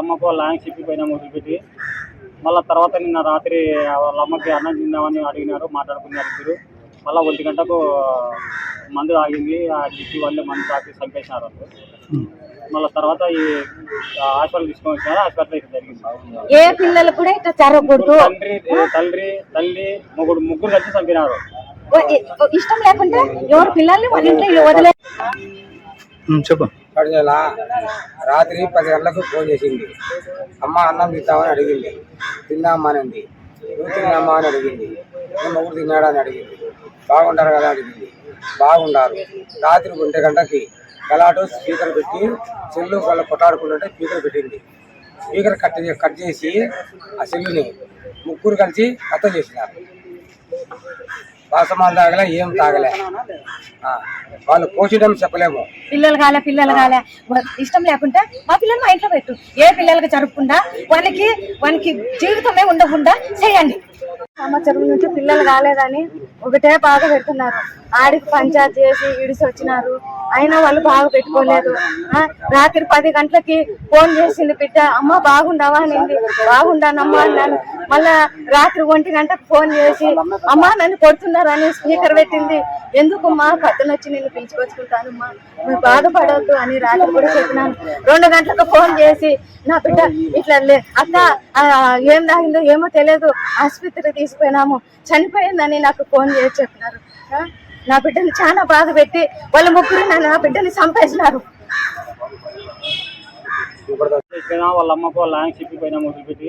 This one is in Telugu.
అమ్మకు వాళ్ళ ఆయన చెప్పిపోయినా వదిలిపెట్టి మళ్ళీ తర్వాత నిన్న రాత్రి వాళ్ళ అమ్మకి అన్నం తిందామని అడిగినారు మాట్లాడుకున్నారు ఇద్దరు. మళ్ళీ ఒంటి గంటకు మందు ఆగింది ఆ చెప్పి వాళ్ళే మందు తాకి చంపేసినారు వాళ్ళు మళ్ళీ తర్వాత ఈ హాస్పిటల్ తీసుకొని వచ్చినారు హాస్పిటల్ ఇక్కడ జరిగింది. ఏ పిల్లలు కూడా ఇట్లా తండ్రి తండ్రి తల్లి ముగ్గురు ముగ్గురు కలిసి చంపినారు. ఇష్టం లేకుంటే ఎవరు పిల్లల్ని వాళ్ళ ఇంట్లో వదిలే చెప్పు. పడిచేల రాత్రి పది గంటలకు ఫోన్ చేసింది. అమ్మ అన్నం తింటామని అడిగింది. తిన్నామానండి నువ్వు తిన్నామా అని అడిగింది. నేను మొగుడు తిన్నాడా అని అడిగింది. బాగుంటారు కదా అడిగింది. బాగుండారు. రాత్రి ఒంటి గంటకి గలాటో స్పీకర్ పెట్టి సెల్లు వాళ్ళు కొట్టాడుకుంటుంటే స్పీకర్ పెట్టింది. స్పీకర్ కట్ కట్ చేసి ఆ సెల్లుని ముగ్గురు కలిసి కథ చేసినారు. వాసమాలు తాగలే ఏం తాగలే. వాళ్ళు పోషించడం చెప్పలేము. పిల్లలు కాలే పిల్లలు కాలే. ఇష్టం లేకుంటే మా పిల్లలు మా ఇంట్లో పెట్టు. ఏ పిల్లలకి జరగకుండా వాళ్ళకి వాళ్ళకి జీవితమే ఉండకుండా చేయండి. సంవత్సరం నుంచి పిల్లలు కాలేదని ఒకటే బాధ పెడుతున్నారు. ఆడికి పంచాయతీ చేసి ఇడిసి వచ్చినారు. అయినా వాళ్ళు బాగా పెట్టుకోలేదు. ఆ, రాత్రి పది గంటలకి ఫోన్ చేసింది బిడ్డ అమ్మ బాగుండవా? అనింది బాగుండానమ్మా అన్నాను. మళ్ళా రాత్రి ఒంటి గంటకు ఫోన్ చేసి అమ్మ నన్ను కొడుతున్నారని స్పీకర్ పెట్టింది. ఎందుకు మా పక్కన వచ్చి నేను పిలుచుకొచ్చుకుంటానమ్మా? నువ్వు బాధపడవద్దు అని రాత్రి కూడా చెప్పినాను. రెండు గంటలకు ఫోన్ చేసి నా బిడ్డ ఇట్లా అక్క ఏం తాగిందో ఏమో తెలియదు. ఆసుపత్రి తీసుకుపోయినాము. చనిపోయిందని నాకు ఫోన్ చేసి చెప్పినారు. నా బిడ్డని చాలా బాధ పెట్టి వాళ్ళ ముగ్గురు నన్ను నా బిడ్డని చంపేసినారు. వాళ్ళ అమ్మకు వాళ్ళ ఆయన చెప్పిపోయినా మొదలుపెట్టి